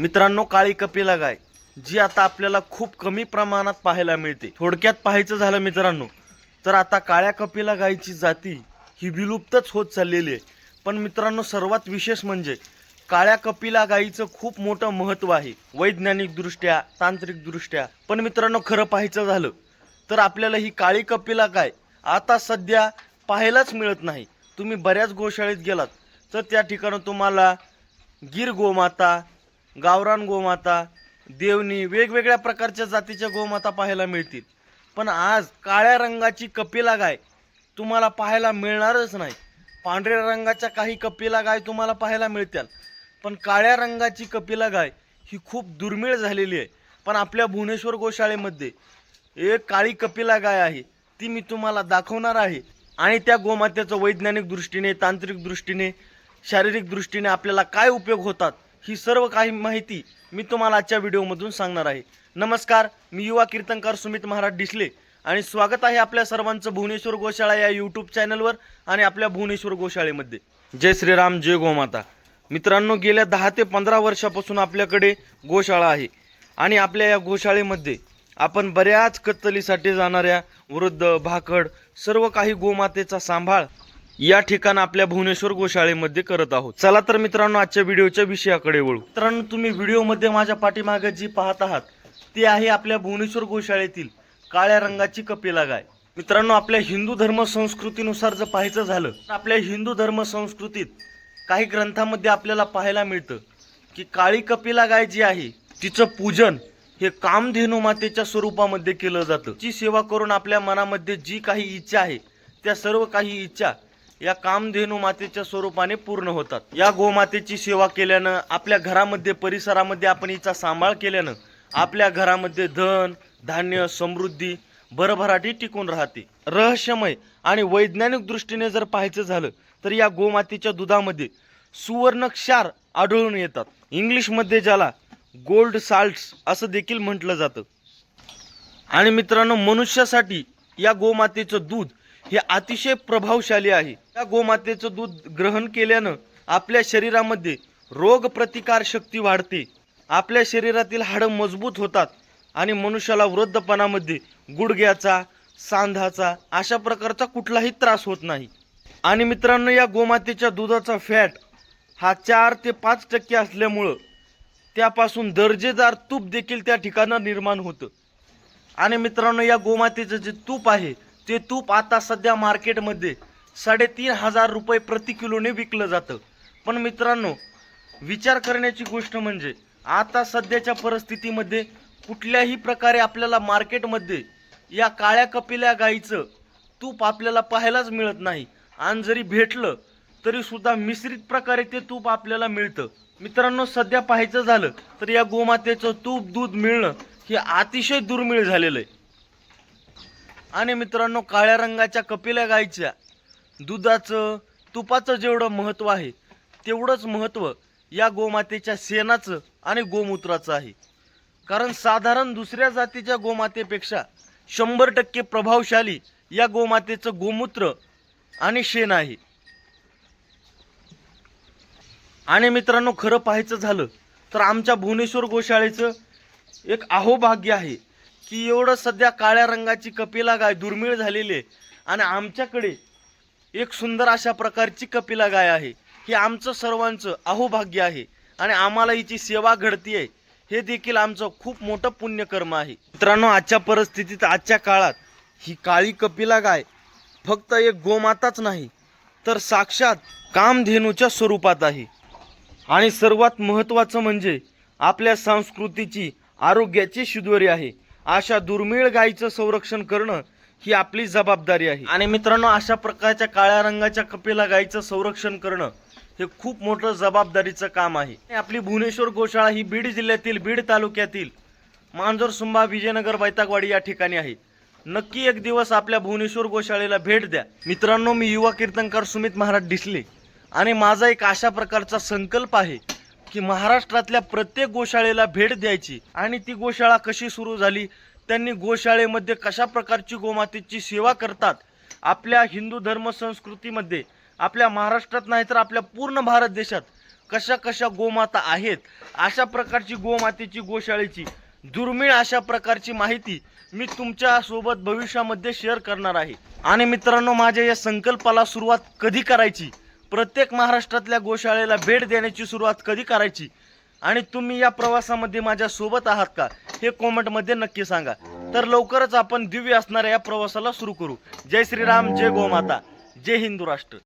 मित्रांनो काळी कपिला गाय जी आता आपल्याला खूप कमी प्रमाणात पाहायला मिळते. थोडक्यात पाहायचं झालं मित्रांनो तर आता काळ्या कपिला गायची जाती ही विलुप्तच होत चाललेली आहे. पण मित्रांनो सर्वात विशेष म्हणजे काळ्या कपिला गायीचं खूप मोठं महत्त्व आहे. वैज्ञानिक दृष्ट्या तांत्रिक दृष्ट्या पण मित्रांनो खरं पाहायचं झालं तर आपल्याला ही काळी कपिला गाय आता सध्या पाहायलाच मिळत नाही. तुम्ही बऱ्याच गोशाळेत गेलात तर त्या ठिकाणी तुम्हाला गिर गोमाता गावरान गोमाता देवणी वेगवेगळ्या प्रकारच्या जातीच्या गोमाता पाहायला मिळतील. पण आज काळ्या रंगाची कपिला गाय तुम्हाला पाहायला मिळणारच नाही. पांढऱ्या रंगाच्या काही कपिला गाय तुम्हाला पाहायला मिळतील. पण काळ्या रंगाची कपिला गाय ही खूप दुर्मिळ झालेली आहे. पण आपल्या भुवनेश्वर गोशाळेमध्ये एक काळी कपिला गाय आहे. ती मी तुम्हाला दाखवणार आहे. आणि त्या गोमात्याचं वैज्ञानिक दृष्टीने तांत्रिक दृष्टीने शारीरिक दृष्टीने आपल्याला काय उपयोग होतात ही सर्व काही माहिती मी तुम्हाला आजच्या व्हिडिओमधून सांगणार आहे. नमस्कार मी युवा कीर्तनकार सुमित महाराज डिसले आणि स्वागत आहे आपल्या सर्वांचं भुवनेश्वर गोशाळा या यूट्यूब चॅनलवर आणि आपल्या भुवनेश्वर गोशाळेमध्ये. जय श्रीराम जय गोमाता. मित्रांनो गेल्या दहा ते पंधरा वर्षापासून आपल्याकडे गोशाळा आहे आणि आपल्या या गोशाळेमध्ये आपण बऱ्याच कत्तलीसाठी जाणाऱ्या वृद्ध भाकड सर्व काही गोमातेचा सांभाळ या ठिकाणी आपल्या भुवनेश्वर गोशाळेमध्ये करत आहोत. चला तर मित्रांनो आजच्या व्हिडिओच्या विषयाकडे वळू. मित्रांनो तुम्ही व्हिडिओमध्ये माझ्या पाठीमागे जी पाहत आहात ती आहे आपल्या भुवनेश्वर गोशाळेतील काळ्या रंगाची कपिला गाय. मित्रांनो आपल्या हिंदू धर्म संस्कृतीनुसार जर पाहायचं झालं तर आपल्या हिंदू धर्म संस्कृतीत काही ग्रंथामध्ये आपल्याला पाहायला मिळतं की काळी कपिला गाय जी आहे तिचं पूजन हे कामधेनू मातेच्या स्वरूपामध्ये केलं जातं. जी सेवा करून आपल्या मनामध्ये जी काही इच्छा आहे त्या सर्व काही इच्छा या कामधेनू मातेच्या स्वरूपाने पूर्ण होतात. या गोमातेची सेवा केल्यानं आपल्या घरामध्ये परिसरामध्ये आपण हिचा सांभाळ केल्यानं आपल्या घरामध्ये धन धान्य समृद्धी भरभराटी टिकून राहते. रहस्यमय आणि वैज्ञानिक दृष्टीने जर पाहायचं झालं तर या गोमातेच्या दुधामध्ये सुवर्ण क्षार आढळून येतात. इंग्लिशमध्ये ज्याला गोल्ड साल्ट्स असं देखील म्हटलं जातं. आणि मित्रांनो मनुष्यासाठी या गोमातेचं दूध हे अतिशय प्रभावशाली आहे. त्या गोमातेचं दूध ग्रहण केल्यानं आपल्या शरीरामध्ये रोग प्रतिकार शक्ती वाढते. आपल्या शरीरातील हाडं मजबूत होतात आणि मनुष्याला वृद्धपणामध्ये गुडघ्याचा सांधाचा अशा प्रकारचा कुठलाही त्रास होत नाही. आणि मित्रांनो या गोमातेच्या दुधाचा फॅट हा चार ते पाच टक्के असल्यामुळं त्यापासून दर्जेदार तूप देखील त्या ठिकाणं निर्माण होतं. आणि मित्रांनो या गोमातेचं जे तूप आहे ते तूप आता सध्या मार्केटमध्ये साडेतीन हजार रुपये प्रति किलोने विकलं जातं. पण मित्रांनो विचार करण्याची गोष्ट म्हणजे आता सध्याच्या परिस्थितीमध्ये कुठल्याही प्रकारे आपल्याला मार्केटमध्ये या काळ्या कपिल्या गाईचं तूप आपल्याला पाहायलाच मिळत नाही. आणि जरी भेटलं तरी सुद्धा मिश्रित प्रकारे ते तूप आपल्याला मिळतं. मित्रांनो सध्या पाहायचं झालं तर या गोमातेचं तूप दूध मिळणं हे अतिशय दुर्मिळ झालेलं आहे. आणि मित्रांनो काळ्या रंगाच्या कपिल्या गाईच्या दुधाचं तुपाचं जेवढं महत्त्व आहे तेवढंच महत्त्व या गोमातेच्या शेणाचं आणि गोमूत्राचं आहे. कारण साधारण दुसऱ्या जातीच्या गोमातेपेक्षा शंभर टक्के प्रभावशाली या गोमातेचं गोमूत्र आणि शेण आहे. आणि मित्रांनो खरं पाहायचं झालं तर आमच्या भुवनेश्वर गोशाळेचं एक अहोभाग्य आहे. की एवढं सध्या काळ्या रंगाची कपिला गाय दुर्मिळ झालेली आहे. आणि आमच्याकडे एक सुंदर अशा प्रकारची कपिला गाय आहे. हे आमचं सर्वांचं अहोभाग्य आहे. आणि आम्हाला हिची सेवा घडती आहे. हे देखील आमचं खूप मोठं पुण्यकर्म आहे. मित्रांनो आजच्या परिस्थितीत आजच्या काळात ही काळी कपिला गाय फक्त एक गोमाताच नाही तर साक्षात कामधेनूच्या स्वरूपात आहे. आणि सर्वात महत्त्वाचं म्हणजे आपल्या संस्कृतीची आरोग्याची शिदोरी आहे. अशा दुर्मिळ गायीचं संरक्षण करणं ही आपली जबाबदारी आहे. आणि मित्रांनो अशा प्रकारच्या काळ्या रंगाच्या कपिला गायीचं संरक्षण करणं हे खूप मोठं जबाबदारीचं काम आहे. आपली भुवनेश्वर गोशाळा ही बीड जिल्ह्यातील बीड तालुक्यातील मांजरसुंबा विजयनगर बैतागवाडी या ठिकाणी आहे. नक्की एक दिवस आपल्या भुवनेश्वर गोशाळेला भेट द्या. मित्रांनो मी युवा कीर्तनकार सुमित महाराज डिसले. आणि माझा एक अशा प्रकारचा संकल्प आहे की महाराष्ट्रातल्या प्रत्येक गोशाळेला भेट द्यायची. आणि ती गोशाळा कशी सुरू झाली? त्यांनी गोशाळेमध्ये कशा प्रकारची गोमातेची सेवा करतात? आपल्या हिंदू धर्म संस्कृतीमध्ये आपल्या महाराष्ट्रात नाही तर आपल्या पूर्ण भारत देशात कशा कशा गोमाता आहेत? अशा प्रकारची गोमातेची गोशाळेची दुर्मिळ अशा प्रकारची माहिती मी तुमच्यासोबत भविष्यामध्ये शेअर करणार आहे. आणि मित्रांनो माझ्या या संकल्पाला सुरुवात कधी करायची? प्रत्येक महाराष्ट्रातल्या गोशाळेला भेट देण्याची सुरुवात कधी करायची? आणि तुम्ही या प्रवासामध्ये माझ्या सोबत आहात का? हे कॉमेंटमध्ये नक्की सांगा. तर लवकरच आपण दिव्य असणाऱ्या या प्रवासाला सुरू करू. जय श्रीराम जय गोमाता. जय हिंदू राष्ट्र.